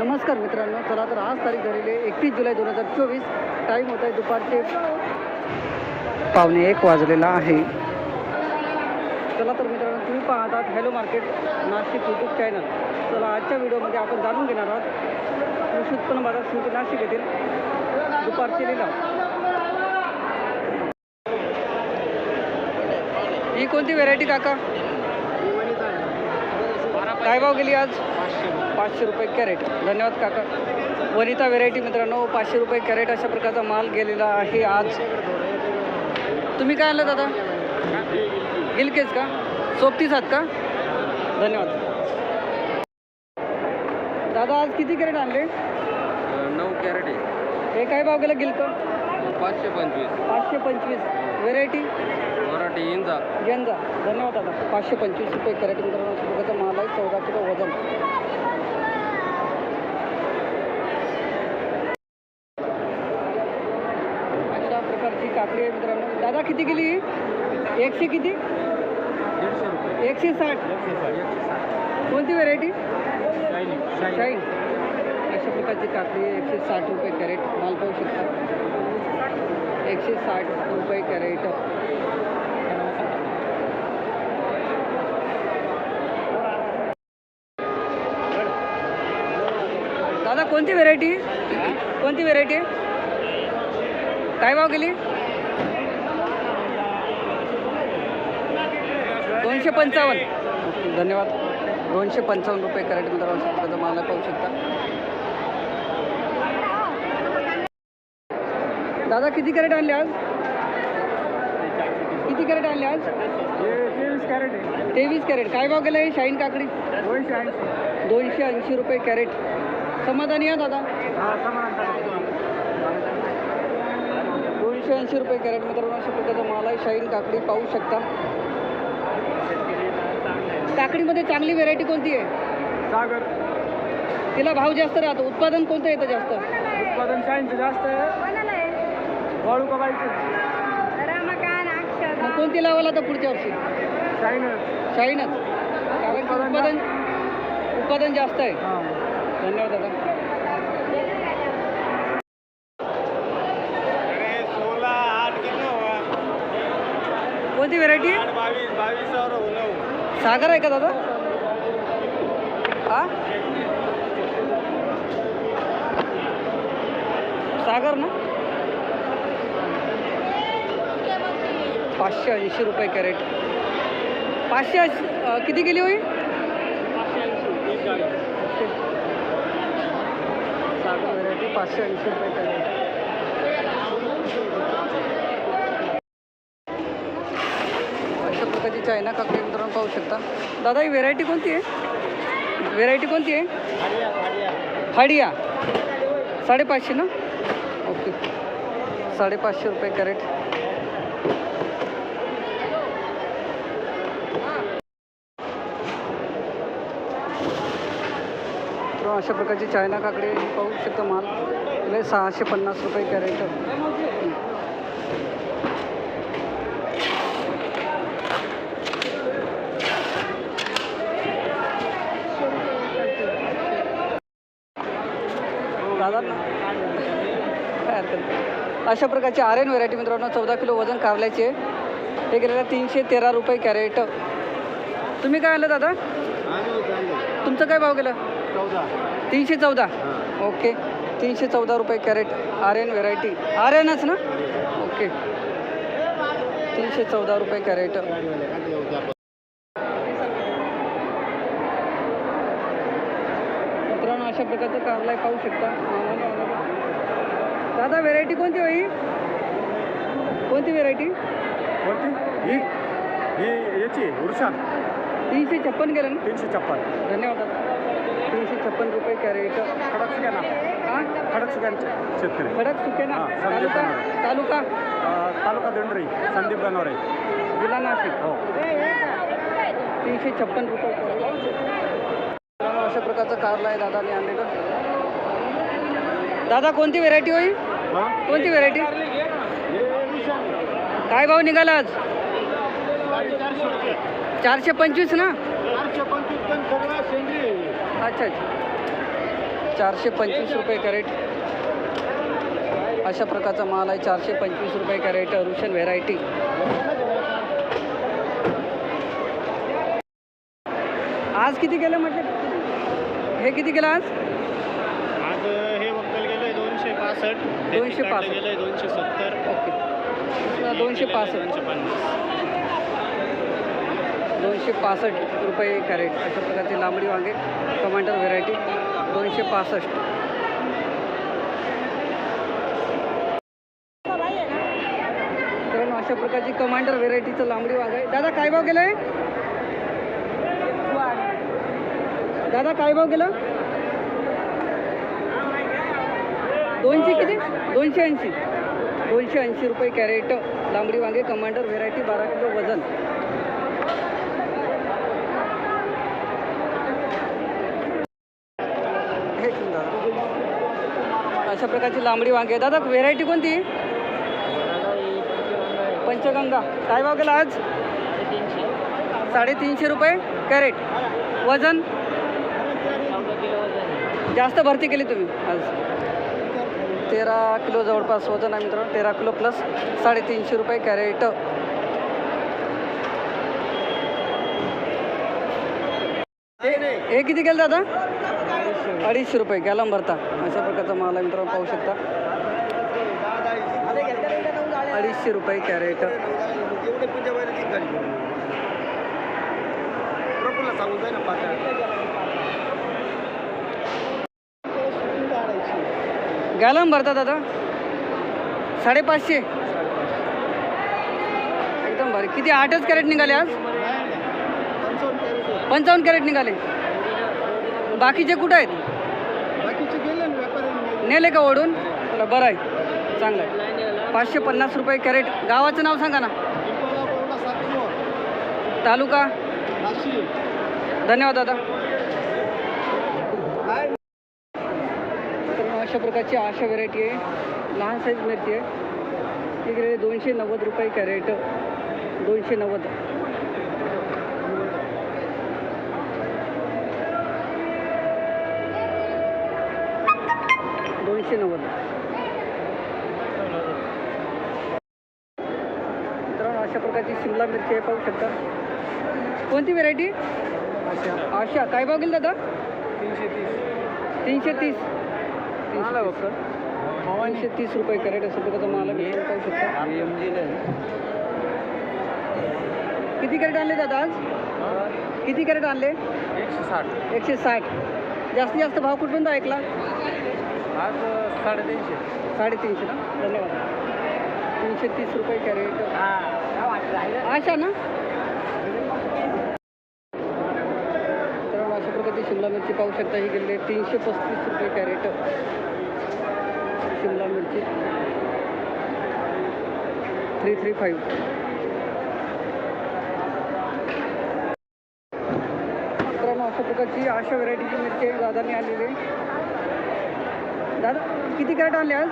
नमस्कार मित्रांनो चला तर आज तारीख झालेली आहे एकतीस जुलै दोन हजार चोवीस. टाईम होत आहे दुपारचे पावणे एक वाजलेला आहे. चला तर मित्रांनो तुम्ही पाहतात hello market Nashik YouTube channel चला आजच्या व्हिडिओमध्ये आपण जाणून घेणार आहोत कृषी उत्पन्न बाजार समिती नाशिक येथील दुपारचे लिलाव ही कोणती व्हेरायटी काका? काय भाव गेली आज? पाचशे रुपये कॅरेट. धन्यवाद काका. वनिता व्हेरायटी मित्रांनो पाचशे रुपये कॅरेट अशा प्रकारचा माल गेलेला आहे आज. तुम्ही काय आणलं दादा? गिलकेच का? सोबतीच आहात का? धन्यवाद. दादा आज किती कॅरेट आणले? नऊ कॅरेट आहे. हे काय भाव गेलं गिलक? पाचशे पंचवीस. पाचशे पंचवीस. व्हेरायटी मराठी इंजा गेंजा धन्यवाद दादा. पाचशे पंचवीस रुपये कॅरेट मित्रांनो. माल आहे चौदा किलो वजन. अशा प्रकारची काकडी आहे मित्रांनो. दादा किती गेली एकशे किती? दीडशे रुपये. एकशे साठ. कोणती व्हेरायटी शाईन अशा प्रकारची काकडी एकशे साठ रुपये कॅरेट. माल पाहू शकता. एकशे साठ रुपये कॅरेट. दादा कोणती व्हेरायटी कोणती व्हेरायटी काय भाव गेली? दोनशे पंचावन्न. धन्यवाद. दोनशे पंचावन्न रुपये कॅरेट मित्रांनो अशा पाहू शकता. दादा किती कॅरेट आणले आज? किती कॅरेट आणले आज? तेवीस कॅरेट तेवीस कॅरेट. काय भाव गेला हे शाईन काकडी? दोनशे ऐंशी. दोनशे ऐंशी रुपये कॅरेट. समाधानी आहे दादा? दोनशे ऐंशी रुपये कॅरेट. मित्रांनो अशा प्रकारचा माल आहे. शाईन काकडी पाहू शकता. काकडीमध्ये चांगली व्हेरायटी कोणती आहे? सागर. तिला भाव जास्त राहतो. उत्पादन कोणतं येतं जास्त? उत्पादन शाईनचं जास्त आहे. वाळू कबायचं मग कोणती लावायला आता पुढच्या वर्षी? शाईनर शाईनच कारण की उत्पादन उत्पादन जास्त आहे. हां. धन्यवाद दादा. अरे सोळा आठ किलो कोणती व्हेरायटी बावीस बावीसवर नऊ सागर आहे का दादा? हा? सागर ना? पाचशे ऐंशी रुपये कॅरेट. पाचशे ऐंशी किती गेली होई? व्हरायटी व्हेरायटी पाचशे ऐंशी रुपये कॅरेट. अशा प्रकारची चायना काकडी मित्रांनो पाहू शकता. दादा ही व्हेरायटी कोणती आहे? व्हेरायटी कोणती आहे? हाडिया. साडेपाचशे ना? ओके. साडेपाचशे रुपये कॅरेट. अशा प्रकारची चायना काकडी पाहू शकता माल. तिला सहाशे पन्नास रुपये कॅरेट. दादा काय हरकत. अशा प्रकारची आर एन व्हेरायटी मित्रांनो चौदा किलो वजन कारल्याचे. हे गेलेलं तीनशे तेरा रुपये कॅरेट. तुम्ही काय आलं दादा? तुमचं काय भाव गेलं? तीनशे चौदा. ओके. तीनशे चौदा रुपये crate R N variety. R एनच ना? ओके. तीनशे चौदा रुपये कॅरेट. मित्रांनो अशा प्रकारचं कारला पाहू शकता. दादा व्हेरायटी कोणती होई कोणती व्हेरायटी? कोणती? ही? ही याची उरशान. तीनशे छप्पन गेलं ना? तीनशे छप्पन. धन्यवाद दादा. तीनशे छप्पन रुपये कॅरेट. खडक सुक्याना हां? खडक सुक्यांचे शेतकरी. खडक सुके ना हां, संदीप तालुका. तालुका? अं, तालुका दिंडरी. संदीप गणवरे जिल्हा नाशिक. हो. तीनशे छप्पन रुपये अशा प्रकारचा कारला आहे दादाने आणलेलं दादा कोणती व्हेरायटी होईल हा? कोणती व्हेरायटी काय भाव निघाला आज? चारशे पंचवीस ना? अच्छा अच्छा चारशे पंचवीस रुपये कॅरेट. अशा प्रकारचा माल आहे चारशे पंचवीस रुपये कॅरेट रुशन व्हेरायटी आज किती गेलं म्हटलं? हे किती गेलं आज? आज हे वक्कल गेलंय दोनशे पासष्ट दोनशे पासष्ट. दोनशे सत्तर. ओके. दोनशे पासष्ट. दोनशे पन्नास. दोनशे पासष्ट रुपये कॅरेट. अशा प्रकारचे लांबडी वांगे कमांडर व्हेरायटी दोनशे पासष्ट. कारण अशा प्रकारची कमांडर व्हेरायटीचं लांबडी वांग आहे. दादा काय भाव गेलं आहे दादा काय भाव गेलं? दोनशे किती? दोनशे ऐंशी. दोनशे ऐंशी रुपये कॅरेट लांबडी वांगे कमांडर व्हेरायटी बारा किलो वजन हे घेऊन दादा अशा प्रकारची लांबडी वांगे दादा व्हेरायटी कोणती? पंचगंगा. काय भाव गेला आज? साडेतीनशे रुपये कॅरेट. वजन? जास्त भरती केली तुम्ही आज. तेरा किलो जवळपास वजन आहे मित्रांनो. तेरा किलो प्लस साडेतीनशे रुपये कॅरेट. हे किती केलं दादा? अडीचशे रुपये गॅलम भरता अशा प्रकारचा माल आहे मित्रांनो पाहू शकता. अडीचशे रुपये कॅरेट. गॅलम भरता दादा? साडेपाचशे. एकदम भारी. किती आठच कॅरेट निघाले आज? पंचावन्न कॅरेट निघाले. बाकीचे कुठं आहेत? बाकीचे गेले ना व्यापारी नेले का ओढून? चला बरं आहे. चांगलं आहे. पाचशे पन्नास रुपये कॅरेट. गावाचं नाव सांगा ना. तालुका? धन्यवाद दादा. तर अशा प्रकारची आशा व्हेरायटी आहे. लहान साईज मिरची आहे. इकडे दोनशे नव्वद रुपये कॅरेट दोनशे नव्वद. दोनशे नव्वद. मित्रांनो अशा प्रकारची शिमला मिरची आहे पाहू शकता. कोणती व्हेरायटी आशा. काय भाव गेली दादा? तीनशे तीस. तीनशे तीस. तीनशे तीस. तीनशे तीस रुपये कॅरेट असं प्रकारचा माल आहे. मित्रांनो, पाहू शकता. किती कॅरेट आणले दादा आज? किती कॅरेट आणले? एकशे साठ. एकशे साठ. जास्तीत जास्त भाव कुठपर्यंत ऐकला? आज साडेतीनशे. साडेतीनशे ना? धन्यवाद. तीनशे तीस रुपये कॅरेट. आशा ना? तर अशा प्रकारची शिमला मिरची पाहू शकता. ही गेले तीनशे पस्तीस रुपये कॅरेट. शिमला मिरची. Three three five. अशा प्रकारची अशा व्हरायटीची मिरची दादांनी आलेली. दादा किती कॅरेट आणले आज?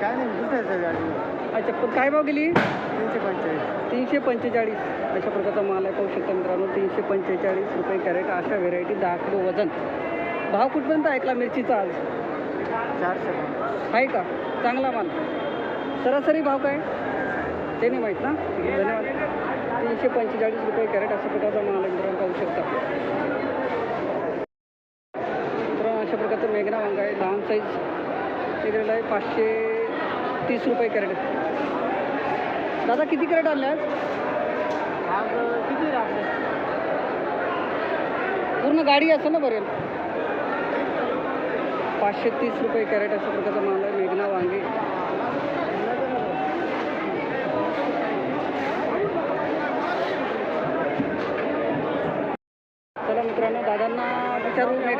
काय नाही दुसऱ्याचं गाडी अच्छा पण काय भाव गेली? तीनशे पंचेचाळीस. तीनशे पंचेचाळीस. अशा प्रकारचा माल आहे पाहू शकता मित्रांनो तीनशे पंचेचाळीस रुपये कॅरेट अशा व्हेरायटी दहा किलो वजन. भाव कुठपर्यंत ऐकला मिरचीचा आज? चारशे. आहे का? चांगला माल. सरासरी भाव काय? ते नाही माहीत ना? धन्यवाद. तीनशे पंचेचाळीस रुपये कॅरेट अशा प्रकारचा माल आहे मित्रांनो पाहू शकता. मित्रांनो अशा प्रकारचं मेघना वांगा आहे. साईज वेगळं आहे पाचशे तीस रुपये कॅरेट. दादा किती कॅरेट आणले आज? आज किती पूर्ण गाडी असं ना बरेल पाचशे तीस रुपये कॅरेट अशा प्रकारचा माल आहे. मेघना वांगे चला मित्रांनो दादांना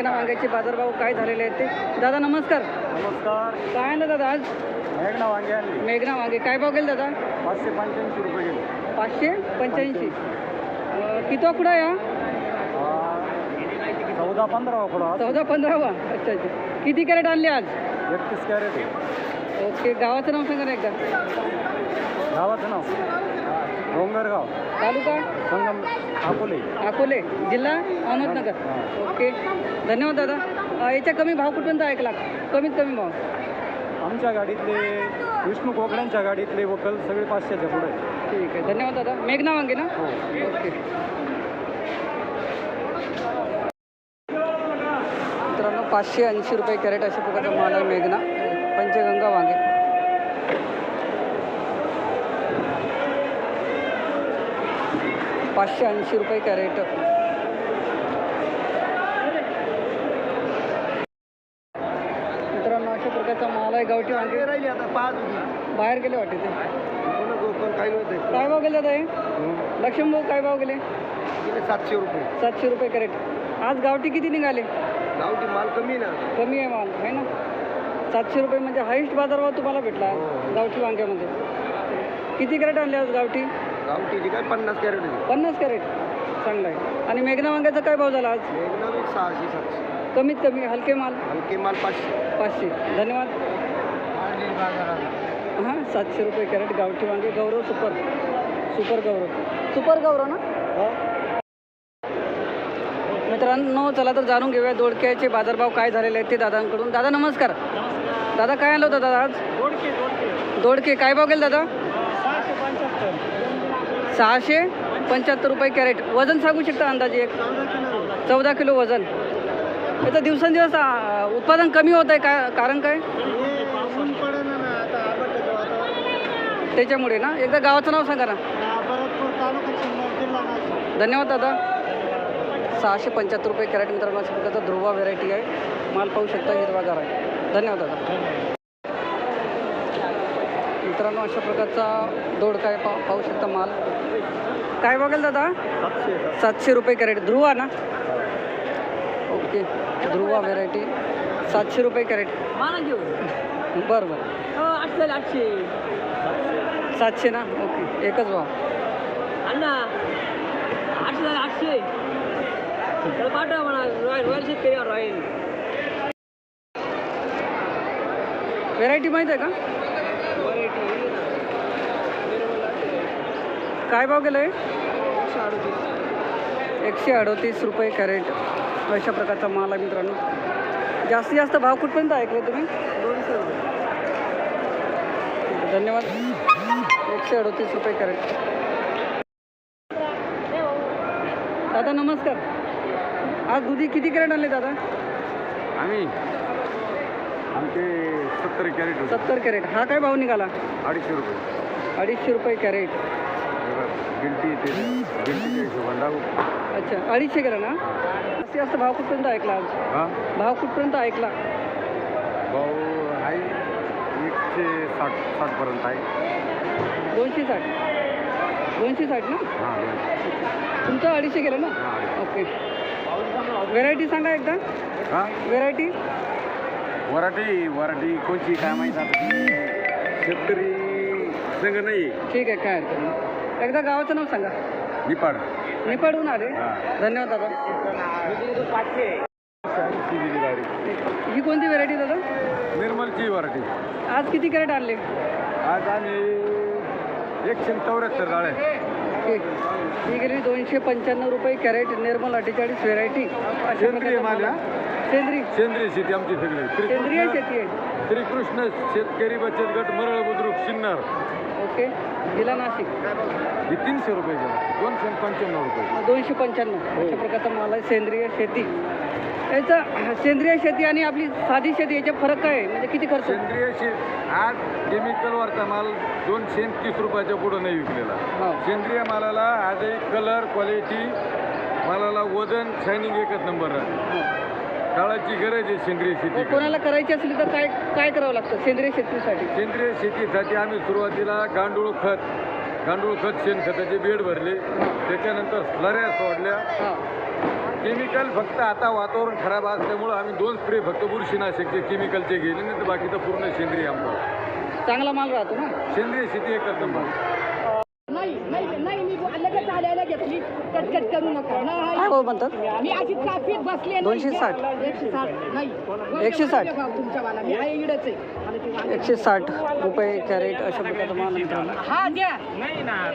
मेघना वांग्याचे बाजारभाव काय झालेले आहेत ते? दादा नमस्कार. नमस्कार. काय आणलं दादा आज? मेघना वांगे आणली. मेघना वांगे. काय भाव गेले दादा? पाचशे पंच्याऐंशी रुपये गेले. पाचशे पंच्याऐंशी. कुठं आहे हा चौदा पंधरा पुढं चौदा पंधरावा. अच्छा अच्छा. किती कॅरेट आणले आज? एकतीस कॅरेट ओके गावाचं नाव सांगा ना एकदा. गावाचं नाव? डोंगरगाव. तालुका? संगम अकोले. अकोले. जिल्हा? अहमदनगर. ओके. धन्यवाद दादा. याच्या कमी भाव कुठपर्यंत ऐकला कमीत कमी भाव. आमच्या गाडीतले विष्णू कोकड्यांच्या गाडीतले वकल सगळे पाचशेच्या पुढे. ठीक आहे. धन्यवाद दादा. मेघना वांगे ना? हो. ओके. मित्रांनो पाचशे ऐंशी रुपये कॅरेट अशा प्रकारचा माल आहे मेघना. पंचगंगा वांगे. पाचशे ऐंशी रुपये कॅरेट मित्रांनो अशा प्रकारचा गावठी वांगे राहिली आता पाच होती. बाहेर गेले वाटते ते. काही नव्हते काय भाव गेले आता हे? लक्ष्मण भाऊ काय भाव गेले? सातशे रुपये. सातशे रुपये कॅरेट. आज गावठी किती निघाले? गावठी माल कमी ना. कमी आहे माल आहे ना? सातशे रुपये म्हणजे हायस्ट बाजारभाव तुम्हाला भेटला आज हो. गावठी वांग्यामध्ये. किती कॅरेट आणले आज गावठी? गावठीची काय पन्नास कॅरेट पन्नास कॅरेट. चांगलं आहे. आणि मेघना वांग्याचा काय भाव झाला आज? एकदम एक सहाशे सातशे. कमीत कमी हलके माल? हलके माल पाचशे. पाचशे. धन्यवाद. हां सातशे रुपये कॅरेट गावठी वांगे Gaurav super super Gaurav. Super Gaurav ना? मित्रांनो चला तर जाणून घेऊया दोडक्याचे बाजारभाव काय झालेले आहेत ते दादांकडून. दादा नमस्कार. दादा काय आलं होतं दादा आज? दोडके काय भाव गेले दादा? सहाशे पंच्याहत्तर. रुपये कॅरेट. वजन सांगू शकता अंदाजे एक? चौदा किलो वजन. याचं दिवसेंदिवस उत्पादन कमी होत आहे का कारण काय ऊन पडेल ना आता आबटाचं वातावरण त्याच्यामुळे ना? एकदा गावाचं नाव सांगा ना. धन्यवाद दादा. सहाशे पंच्याहत्तर रुपये कॅरेट मित्रांनो अशा प्रकारचा ध्रुवा व्हेरायटी आहे. माल पाहू शकता हिरवागार आहे. धन्यवाद दादा. मित्रांनो अशा प्रकारचा दोडका आहे पा पाहू शकता माल. काय बघेल दादा? सातशे रुपये कॅरेट. ध्रुवा ना? ओके. ध्रुवा व्हेरायटी सातशे रुपये कॅरेट. बरं बरं. आठशे. आठशे सातशे ना? ओके. एकच भाव. अण्णा आठशे झाले आठशे. पाठवा म्हणा रॉयल रॉयल शेतकरी रॉयल. व्हेरायटी माहीत आहे का? काय भाव गेलं आहे एकशे अडोतीस रुपये कॅरेट. अशा प्रकारचा माल आहे मित्रांनो. जास्तीत जास्त भाव कुठपर्यंत ऐकले तुम्ही? दोनशे रुपये. धन्यवाद. एकशे अडोतीस रुपये कॅरेट. दादा नमस्कार. आज दुधी किती कॅरेट आणले दादा? आम्ही? आमचे सत्तर कॅरेट सत्तर कॅरेट. हा काय भाव निघाला? अडीचशे रुपये. अडीचशे रुपये कॅरेट. गिलटी ते गिलटीच्या हिशोबाने लागू अच्छा अडीचशे गेला ना? जास्तीत जास्त भाव कुठपर्यंत ऐकला आज? हां? भाव कुठपर्यंत ऐकला? भाऊ आहे एकशे साठ साठपर्यंत आहे. दोनशे साठ. दोनशे साठ ना? हां तुमचं अडीचशे गेलं ना? ओके. व्हेरायटी सांगा एकदा. हां? व्हेरायटी वराठी वराठी कोणची? काय माहीत आता? शेतकरी संघ नाही ठीक आहे काय हरकत नाही. एकदा गावाचं नाव सांगा. निपाड निपाडून आले. हां. धन्यवाद दादा. दिली गाडी ही कोणती व्हेरायटी दादा? निर्मलची वराठी आज किती कॅरेट आणले? आज आम्ही एकशे चौऱ्याहत्तर गाड्या. ठीक ही गेली दोनशे पंच्याण्णव रुपये कॅरेट निर्मल अठ्ठेचाळीस व्हेरायटी. सेंद्रिय आहे. सेंद्रिय. सेंद्रिय शेती आमची सगळी. सेंद्रिय शेती आहे. श्रीकृष्ण शेतकरी बचत गट मरळ बुद्रुक सिन्नर ओके. जिल्हा नाशिक. ही तीनशे रुपये दोनशे पंच्याण्णव रुपये. दोनशे पंच्याण्णव. अशा प्रकारचा माल आहे सेंद्रिय शेती. याचा सेंद्रिय शेती आणि आपली साधी शेती याच्यात फरक काय आहे? म्हणजे किती खर्च? सेंद्रिय शेत आज केमिकलवरचा माल दोनशे तीस रुपयाच्या पुढं नाही विकलेला. हो. सेंद्रिय मालाला आजही कलर क्वालिटी मालाला वजन शायनिंग एकच नंबर आहे काळाची गरज आहे सेंद्रिय शेती कोणाला करायची असली तर काय काय करावं लागतं सेंद्रिय शेतीसाठी? सेंद्रिय शेतीसाठी आम्ही सुरुवातीला गांडूळ खत गांडूळ खत शेणखताचे बेड भरले. त्याच्यानंतर स्लऱ्या सोडल्या. हां. केमिकल फक्त आता वातावरण खराब असल्यामुळं आम्ही दोन स्प्रे फक्त बुरशीनाशकचे केमिकलचे गेले नाही तर बाकीचं पूर्ण सेंद्रिय आमचं चांगला माल राहतो ना? सेंद्रिय शेती एकच नंबर. नाही नाही नाही मी लगेच आल्याला घेतली. कटकट करू नका. काय नाही. भाव म्हणतात? मी अशी काफीत बसले. दोनशे साठ. एकशे साठ. नाही. एकशे साठ. तुमच्यावाला. मी आहे इडच एकशे साठ रुपये कॅरेट अशा प्रकारचा माल मित्रांनो हा द्या.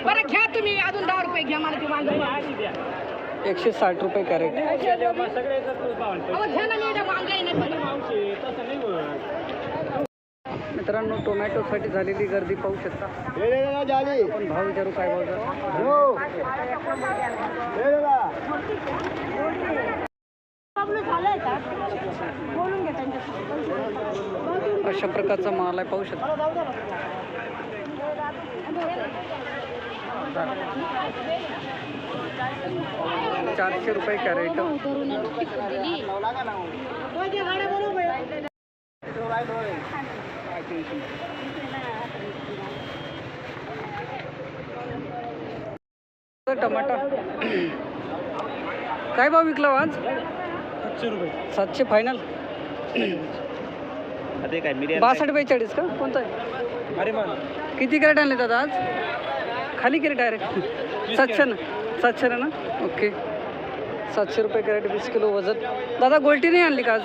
बरं घ्या तुम्ही. अजून दहा रुपये घ्या. मला ते वांगे एकशे साठ रुपये कॅरेट. मित्रांनो टोमॅटोसाठी झालेली गर्दी पाहू शकता. आपण भाव विचारू काय भाव अशा प्रकारचा माल आहे पाहू शकता. चारशे रुपये कॅरेट. टमाटा काय भाव विकला हो आज? सातशे रुपये. सातशे फायनल आता काय मिडियम बासष्ट बेचाळीस का? कोणता आहे? अरे मान किती कॅरेट आणले दादा आज? खाली कॅरेट डायरेक्ट सातशे ना सातशे ना ओके सातशे रुपये कॅरेट वीस किलो वजन. दादा गोल्टी नाही आणली का आज?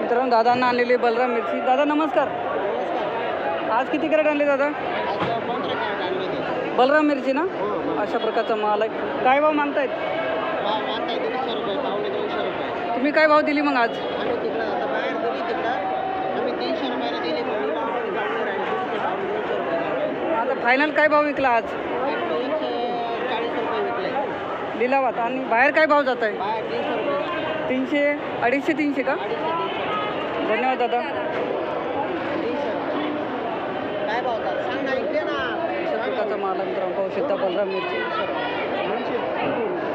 मित्रांनो दादांना आणलेली बलराम मिरची. दादा नमस्कार. आज किती कॅरेट आणले दादा? बलराम मिरची ना? अशा प्रकारचा माल आहे. काय भाव मागतायत तुम्ही काय भाव दिली मग आज? फायनल काय भाव विकला आज? लिलावात. आणि बाहेर काय भाव जात आहे तीनशे अडीचशे तीनशे का? धन्यवाद दादा. अशा माल आहे मित्रांनो पाहू शकता पंधरा मिरची.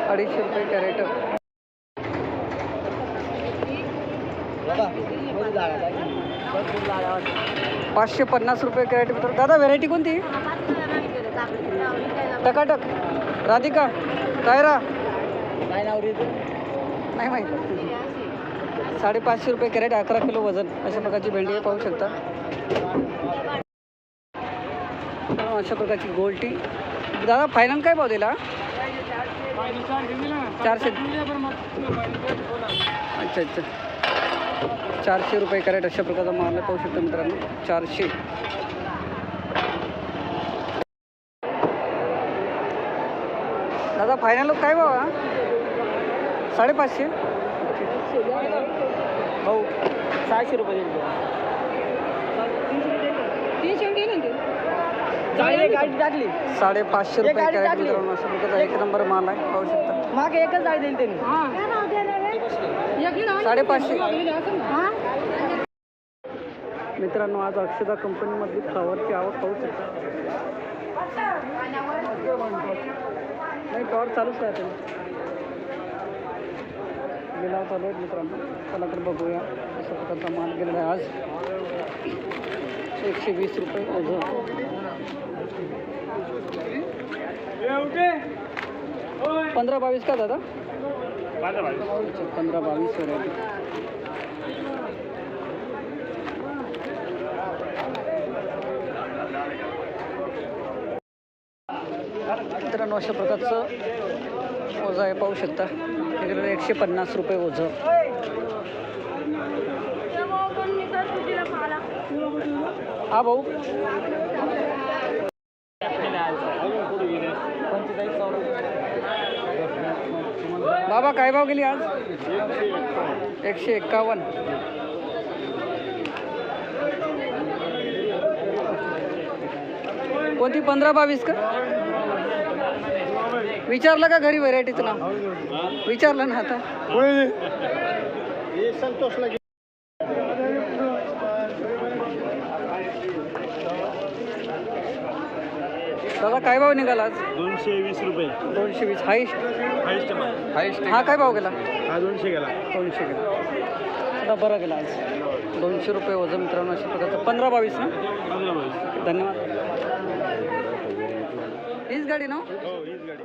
अडीचशे रुपये कॅरेट. पाचशे पन्नास रुपये कॅरेट. मित्र दादा व्हेरायटी कोणती? टकाटक. राधिका कायरा. काय नाव नाही माहीत. साडेपाचशे रुपये कॅरेट अकरा किलो वजन. अशा प्रकारची भेंडी आहे पाहू शकता. अशा प्रकारची गोल्टी. दादा फायनल काय भाव दिला? चारशे. अच्छा अच्छा. चारशे रुपये कॅरेट अशा प्रकारचा माल पाहू शकता मित्रांनो. चारशे. दादा फायनल काय हा साडेपाचशे? भाऊ सहाशे रुपये गाडी टाकली. साडेपाचशे एक रुपये गाडी कॅरेट टाकली. मित्रांनो अशा प्रकारचा एक नंबर माल आहे पाहू शकता. मागे एकच गाडी दिली त्यांनी. ते साडेपाचशे. मित्रांनो आज अक्षदा कंपनीमधली फ्लावरची आवक पाहू शकता. नाही टॉर चालूच राहते. लिलाव चालू आहेत मित्रांनो. चला तर बघूया. अशा प्रकारचा माल गेलेला आहे आज. एकशे वीस रुपये ओझं. पंधरा बावीस का दादा? अच्छा, पंधरा बावीस मित्रांनो अशा प्रकारचं ओझं आहे पाहू शकता. तिकडे एकशे पन्नास रुपये ओझं. हा भाऊ. बाबा काय भाव गेली आज? एकशे एक्कावन्न कोणती? पंधरा बावीस का? विचारलं का घरी व्हरायटीचं नाव? विचारलं ना आता. दादा काय भाव निघाला आज? दोनशे वीस रुपये दोनशे वीस हाईस्ट हायस्ट हायस्ट हा काय भाव गेला? हा दोनशे गेला. दोनशे गेला. आता बरं गेला आज. दोनशे रुपये वजन मित्रांनो अशा प्रकारचं पंधरा बावीस ना? पंधरा बावीस. धन्यवाद. हीच गाडी ना हो हीच गाडी.